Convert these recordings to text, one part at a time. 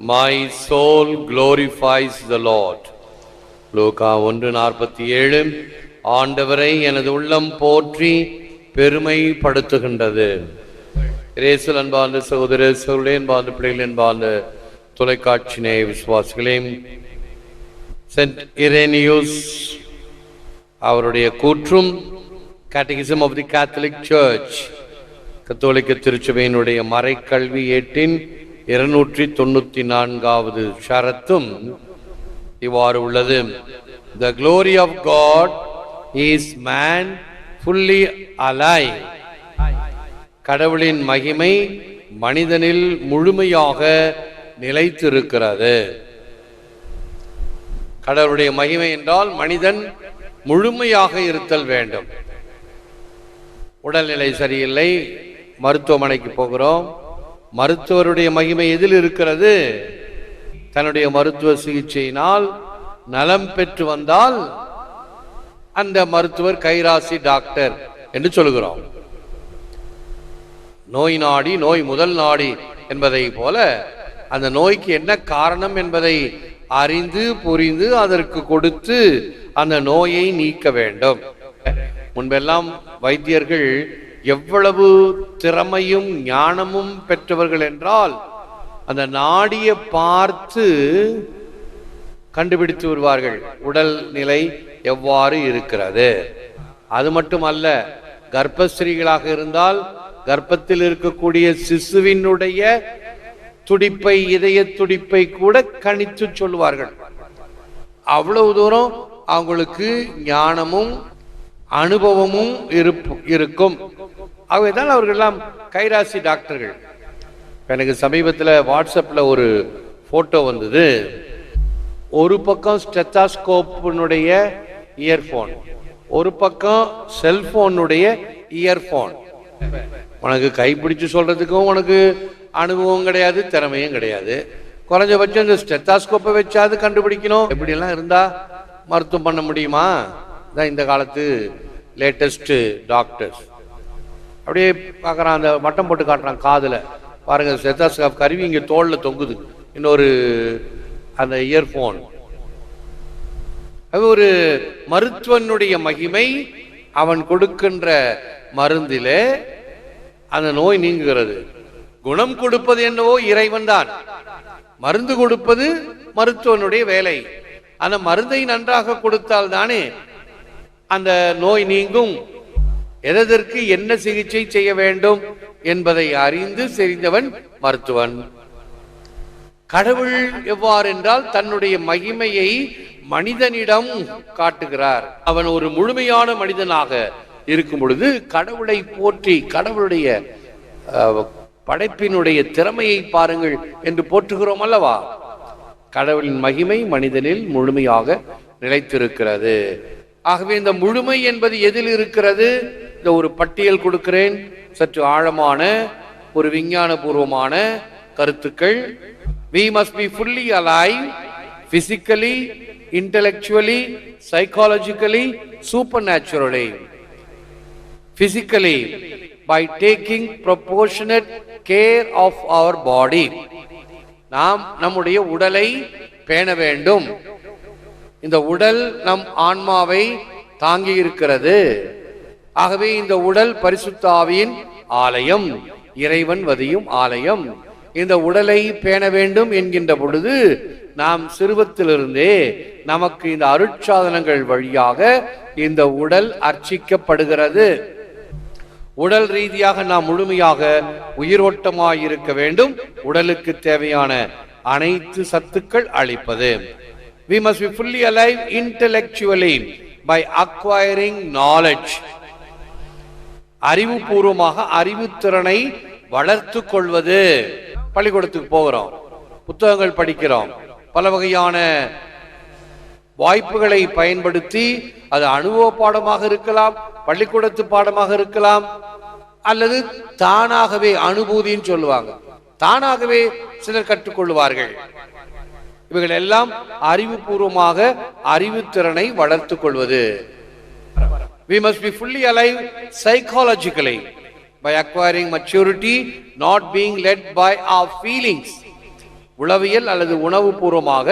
My soul glorifies the Lord Luca ஒன்று நாற்பத்தி ஏழு ஆண்டவரை எனது உள்ளம் போற்றி பெருமைப்படுத்துகின்றது. இரேசல் அன்பார்ந்த சகோதர சகோதரே அன்பார்ந்த பிள்ளைகள் அன்பார்ந்த தொலைக்காட்சி நேய விசுவாசிகளே சென்ட் இரேனியூஸ் அவருடைய கூற்றும் catechism of the Catholic Church கத்தோலிக்க திருச்சபையினுடைய மறைக்கல்வி ஏட்டின் இருநூற்றி தொண்ணூற்றி நான்காவது ஷரத்தும் இவ்வாறு உள்ளது. The glory of God is man fully alive கடவுளின் மகிமை மனிதனில் முழுமையாக நிலைத்திருக்கிறது. கடவுளுடைய மகிமை என்றால் மனிதன் முழுமையாக இருத்தல் வேண்டும். உடல்நிலை சரியில்லை மருத்துவமனைக்கு போகிறோம். மருத்துவருடைய மகிமை எதில் இருக்கிறது? தன்னுடைய மருத்துவ சிகிச்சையினால் நலம் பெற்று வந்தால் அந்த மருத்துவர் கைராசி டாக்டர் என்று சொல்கிறோம் நோய் நாடி நோய் முதல் நாடி என்பதை போல அந்த நோய்க்கு என்ன காரணம் என்பதை அறிந்து புரிந்து அதற்கு கொடுத்து அந்த நோயை நீக்க வேண்டும். முன்பெல்லாம் வைத்தியர்கள் எவ்வளவு திறமையும் ஞானமும் பெற்றவர்கள் என்றால் அந்த நாடியை பார்த்து கண்டுபிடித்து வருவார்கள் உடல் நிலை எவ்வாறு இருக்கிறது? அது மட்டுமல்ல கர்ப்பஸ்திரீகளாக இருந்தால் கர்ப்பத்தில் இருக்கக்கூடிய சிசுவினுடைய துடிப்பை இதய துடிப்பை கூட கணித்து சொல்லுவார்கள். அவ்வளவு தூரம் அவங்களுக்கு ஞானமும் அனுபவமும் இருப்பு இருக்கும். ஆகவேதான் அவர்கள் எல்லாம் கைராசி டாக்டர்கள். எனக்கு சமீபத்தில் வாட்ஸ்அப்பில் ஒரு ஃபோட்டோ வந்தது. ஒரு பக்கம் ஸ்டெத்தாஸ்கோப்பினுடைய இயர்ஃபோன் ஒரு பக்கம் செல்போனுடைய இயர்ஃபோன். உனக்கு கைப்பிடிச்சு சொல்கிறதுக்கும் உனக்கு அனுபவம் கிடையாது திறமையும் கிடையாது. குறைஞ்சபட்சம் இந்த ஸ்டெத்தாஸ்கோப்பை வச்சாது கண்டுபிடிக்கணும். எப்படியெல்லாம் இருந்தால் மருத்துவம் பண்ண முடியுமா? தான் இந்த காலத்து லேட்டஸ்ட்டு டாக்டர்ஸ் அப்படியே பார்க்குறான் அந்த மட்டம் போட்டு காட்டுறான் காதில். பாருங்கள் செத்தாஸ்காப் கருவி இங்கே தோளில் தொங்குது. இன்னொரு அந்த இயர்ஃபோன் அது ஒரு மருத்துவனுடைய மகிமை. அவன் கொடுக்கின்ற மருந்திலே அந்த நோய் நீங்குகிறது. குணம் கொடுப்பது என்னவோ இறைவன் தான். மருந்து கொடுப்பது மருத்துவனுடைய வேலை. அந்த மருந்தை நன்றாக கொடுத்தால் தானே அந்த நோய் நீங்கும். எதற்கு என்ன சிகிச்சை செய்ய வேண்டும் என்பதை அறிந்து செறிந்தவன் மருத்துவன். கடவுள் எவ்வாறு என்றால் தன்னுடைய மகிமையை மனிதனிடம் காட்டுகிறார். அவன் ஒரு முழுமையான மனிதனாக இருக்கும் பொழுது கடவுளை போற்றி கடவுளுடைய படைப்பினுடைய திறமையை பாருங்கள் என்று போற்றுகிறோம் அல்லவா? கடவுளின் மகிமை மனிதனில் முழுமையாக நிலைத்திருக்கிறது. ஆகவே இந்த முழுமை என்பது எதில் இருக்கிறது இந்த ஒரு பட்டியல் கொடுக்கிறேன் சற்று ஆழமான ஒரு விஞ்ஞான பூர்வமான கருத்துக்கள் we must be fully alive physically intellectually psychologically supernaturally physically by taking proportionate care of our body நாம் நம்முடைய உடலை பேண வேண்டும் இந்த உடல் நம் ஆன்மாவை தாங்கி இருக்கிறது ஆகவே இந்த உடல் பரிசுத்தாவின் ஆலயம் இறைவன் வதியும் ஆலயம். இந்த உடலை பேண வேண்டும் என்கின்ற பொழுது நாம் சிறுவத்திலிருந்தே நமக்கு இந்த அருட்சாதனங்கள் வழியாக இந்த உடல் அர்ச்சிக்கப்படுகிறது. உடல் ரீதியாக நாம் முழுமையாக உயிரோட்டமாய் இருக்க வேண்டும். உடலுக்கு தேவையான அனைத்து சத்துக்கள் அளிப்பது. We must be fully alive intellectually by acquiring knowledge. அறிவுபூர்வமாக அறிவுத்திறனை வளர்த்து கொள்வது. பள்ளிக்கூடத்துக்கு போகிறோம். புத்தகங்கள் படிக்கிறோம். பல வகையான வாய்ப்புகளை பயன்படுத்தி அது அனுபவ பாடமாக இருக்கலாம் பள்ளிக்கூடத்து பாடமாக இருக்கலாம் அல்லது தானாகவே அனுபூதின்னு சொல்லுவாங்க. தானாகவே சிலர் கற்றுக்கொள்வார்கள். இவைகள் எல்லாம் அறிவுபூர்வமாக அறிவுத்திறனை வளர்த்துக் கொள்வது. We must be fully alive psychologically by acquiring maturity not being led by our feelings உளவியல் அல்லது உணவு பூர்வமாக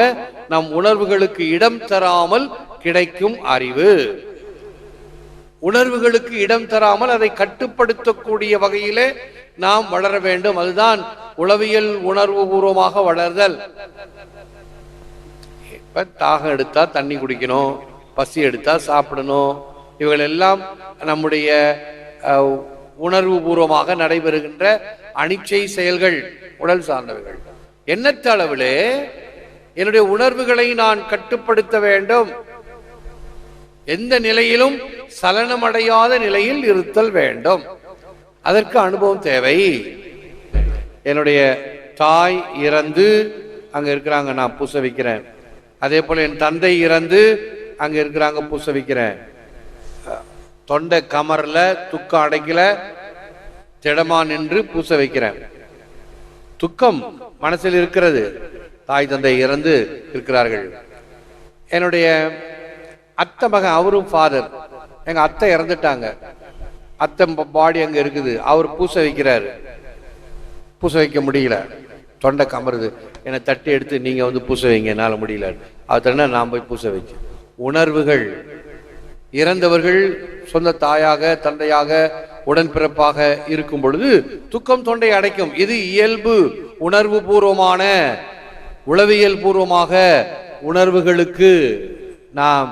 நம் உணர்வுகளுக்கு இடம் தராமல் கிடைக்கும் அறிவு. உணர்வுகளுக்கு இடம் தராமல் அதை கட்டுப்படுத்தக்கூடிய வகையிலே நாம் வளர வேண்டும். அதுதான் உளவியல் உணர்வு பூர்வமாக வளர்தல். இப்போ தாகம் எடுத்தால் தண்ணி குடிக்கணும் பசி எடுத்தால் சாப்பிடணும். இவைகளெல்லாம் நம்முடைய உணர்வு பூர்வமாக நடைபெறுகின்ற அனிச்சை செயல்கள் உடல் சார்ந்தவைகள். எண்ணற்ற அளவிலே என்னுடைய உணர்வுகளை நான் கட்டுப்படுத்த வேண்டும்? எந்த நிலையிலும் சலனமடையாத நிலையில் இருத்தல் வேண்டும். அதற்கு அனுபவம் தேவை. என்னுடைய தாய் இறந்து அங்க இருக்கிறாங்க நான் பூச வைக்கிறேன். அதே போல என் தந்தை இறந்து அங்க இருக்கிறாங்க பூச வைக்கிறேன். தொண்டை கமர்ல துக்கம் அடைக்கல திடமா நின்று பூச வைக்கிறேன். துக்கம் மனசில் இருக்கிறது. தாய் தந்தை இறந்து இருக்கிறார்கள். என்னுடைய அத்தை மகன் அவரும் ஃபாதர் எங்க அத்தை இறந்துட்டாங்க. அத்தை பாடி அங்க இருக்குது. அவர் பூச வைக்கிறாரு. பூச வைக்க முடியல. தொண்டை கமருது. என்னை தட்டி எடுத்து நீங்க வந்து பூச வைங்க என்னால முடியல. அதனா நான் போய் பூச வைச்சேன் உணர்வுகள். இறந்தவர்கள் சொந்த தாயாக தந்தையாக உடன்பிறப்பாக இருக்கும் பொழுது துக்கம் தொண்டை அடைக்கும். இது இயல்பு உணர்வு பூர்வமான உளவியல் பூர்வமாக உணர்வுகளுக்கு நாம்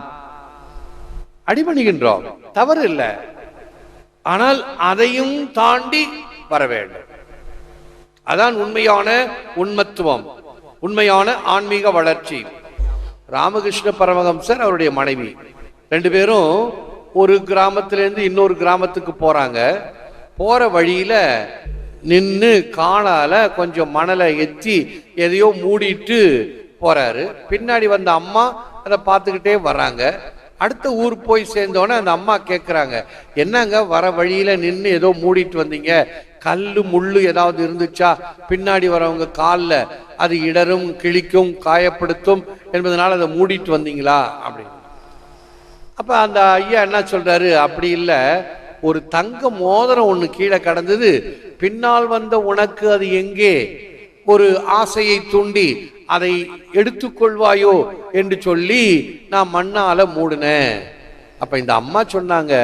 அடிபணிகின்றோம். தவறு இல்லை. ஆனால் அதையும் தாண்டி வர வேண்டும். அதான் உண்மையான உண்மத்துவம். உண்மையான ஆன்மீக வளர்ச்சி. ராமகிருஷ்ண பரமஹம்சர் அவருடைய மனைவி. ரெண்டு பேரும் ஒரு கிராமத்திலேருந்து இன்னொரு கிராமத்துக்கு போகிறாங்க போகிற வழியில் நின்று காணால கொஞ்சம் மணலை எத்தி எதையோ மூடிட்டு போகிறாரு பின்னாடி வந்த அம்மா அதை பார்த்துக்கிட்டே வர்றாங்க. அடுத்த ஊர் போய் சேர்ந்தோன்னே அந்த அம்மா கேட்குறாங்க என்னங்க வர வழியில் நின்று ஏதோ மூடிட்டு வந்தீங்க? கல் முள்ளு ஏதாவது இருந்துச்சா பின்னாடி வரவங்க காலில் அது இடரும் கிழிக்கும் காயப்படுத்தும் என்பதனால் அதை மூடிட்டு வந்தீங்களா? அப்படின்னு. அப்போ அந்த ஐயா என்ன சொல்கிறாரு அப்படி இல்லை. ஒரு தங்க மோதிரம் ஒன்று கீழே கடந்தது. பின்னால் வந்த உனக்கு அது எங்கே? ஒரு ஆசையை தூண்டி அதை எடுத்துக்கொள்வாயோ என்று சொல்லி நான் மண்ணால மூடினேன். அப்ப இந்த அம்மா சொன்னாங்க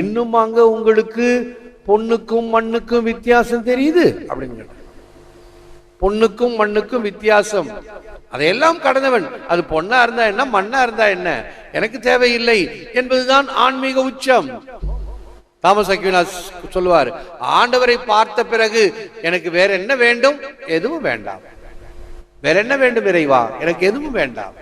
இன்னும் அங்க உங்களுக்கு பொண்ணுக்கும் மண்ணுக்கும் வித்தியாசம் தெரியுது? அப்படின்னு பொண்ணுக்கும் மண்ணுக்கும் வித்தியாசம். அதையெல்லாம் கடந்தவன். அது பொண்ணா இருந்தா என்ன மண்ணா இருந்தா என்ன? எனக்கு தேவையில்லை என்பதுதான் ஆன்மீக உச்சம். தாமஸ் அக்யூனாஸ் சொல்லுவார் ஆண்டவரை பார்த்த பிறகு எனக்கு வேற என்ன வேண்டும்? எதுவும் வேண்டாம். வேற என்ன வேண்டும் இறைவா? எனக்கு எதுவும் வேண்டாம்.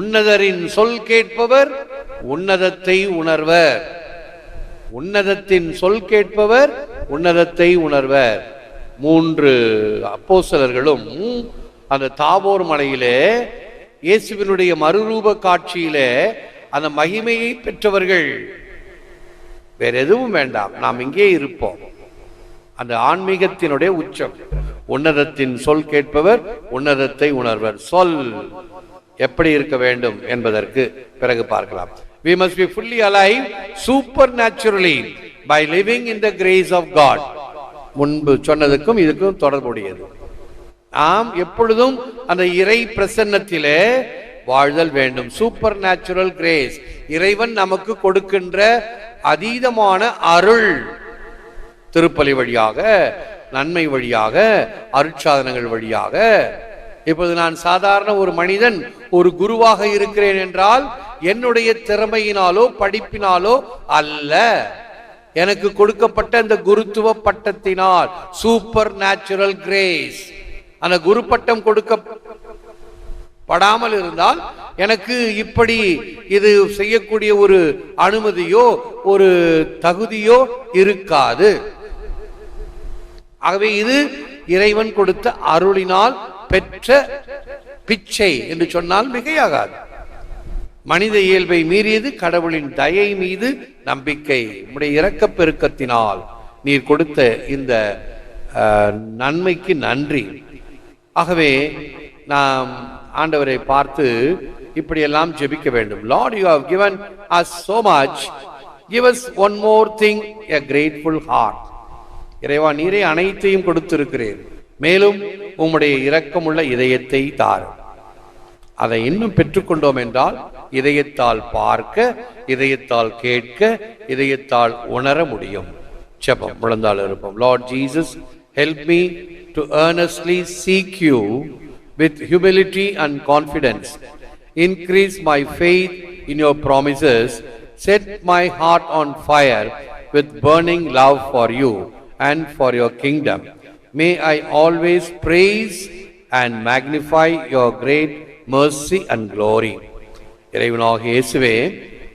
உன்னதரின் சொல் கேட்பவர் உன்னதத்தை உணர்வர். உன்னதத்தின் சொல் கேட்பவர் உன்னதத்தை உணர்வர். மூன்று அப்போசலர்களும் அந்த தாபோர் மலையிலே இயேசுவினுடைய மறுரூப காட்சியிலே அந்த மகிமையை பெற்றவர்கள். வேற எதுவும் வேண்டாம் நாம் இங்கே இருப்போம். அந்த ஆன்மீகத்தினுடைய உச்சம். உன்னதத்தின் சொல் கேட்பவர் உன்னதத்தை உணர்வர். சொல் எப்படி இருக்க வேண்டும் என்பதற்கு பிறகு பார்க்கலாம். We must be fully alive supernaturally by living in the grace of god. முன்பு சொன்னதுக்கும் இதுக்கும் தொடர்புடையது. நாம் எப்பொழுதும் அந்த இறை பிரசன்னத்திலே வாழ்தல் வேண்டும். சூப்பர் நேச்சுரல் கிரேஸ் இறைவன் நமக்கு கொடுக்கின்ற அதீதமான அருள். திருப்பலி வழியாக நன்மை வழியாக அருட்சாதனங்கள் வழியாக. இப்போது நான் சாதாரண ஒரு மனிதன் ஒரு குருவாக இருக்கிறேன் என்றால் என்னுடைய திறமையினாலோ படிப்பினாலோ அல்ல. எனக்கு கொடுக்கப்பட்ட அந்த குருத்துவ பட்டத்தினால் சூப்பர் நேச்சுரல் கிரேஸ் அந்த குரு பட்டம் கொடுக்க படாமல் இருந்தால் எனக்கு இப்படி இது செய்யக்கூடிய ஒரு அனுமதியோ ஒரு தகுதியோ இருக்காது. ஆகவே இது இறைவன் கொடுத்த அருளினால் பெற்ற பிச்சை என்று சொன்னால் மிகையாகாது. மனித இயல்பை மீறியது கடவுளின் தயை மீது நம்பிக்கை. உடைய இரக்கப் பெருக்கத்தினால் நீர் கொடுத்த இந்த நன்மைக்கு நன்றி. ஆகவே நாம் ஆண்டவரை பார்த்து இப்படியெல்லாம் ஜெபிக்க வேண்டும். Lord you have given us so much give us one more thing a grateful heart இறைவா நீரே அனைத்தையும் கொடுத்திருக்கிறேன் மேலும் உம்முடைய இரக்கமுள்ள இதயத்தை தாரும். அதை இன்னும் பெற்றுக்கொண்டோம் என்றால் இதயத்தால் பார்க்க இதயத்தால் கேட்க இதயத்தால் உணர முடியும் ஜபம் முழந்தால் இருப்போம் Lord Jesus help me to earnestly seek you with humility and confidence increase my faith in your promises set my heart on fire with burning love for you and for your kingdom may I always praise and magnify your great mercy and glory இறைவனாக இயேசுவே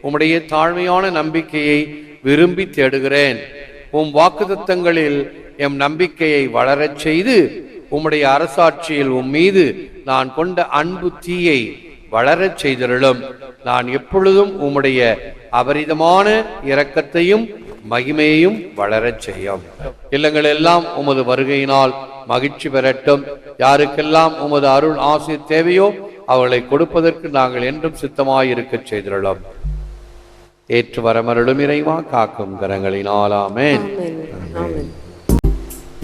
உம்முடைய தாழ்மையான நம்பிக்கையை விரும்பி தேடுகிறேன். உம் வாக்குத்தத்தங்களில் M நம்பிக்கையை வளரச் செய்து உம்முடைய அரசாட்சியில் உம் மீது நான் கொண்ட அன்பு தீயை வளரச் செய்தருளும். நான் எப்பொழுதும் உம்முடைய அபரிதமான இரக்கத்தையும் மகிமையையும் வளரச் செய்யும். இல்லங்கள் எல்லாம் உமது வருகையினால் மகிழ்ச்சி பெறட்டும். யாருக்கெல்லாம் உமது அருள் ஆசை தேவையோ அவர்களை கொடுப்பதற்கு நாங்கள் என்றும் சித்தமாயிருக்கச் செய்திருளோம் ஏற்று வரமருளும் இறைவா காக்கும் கரங்களினால்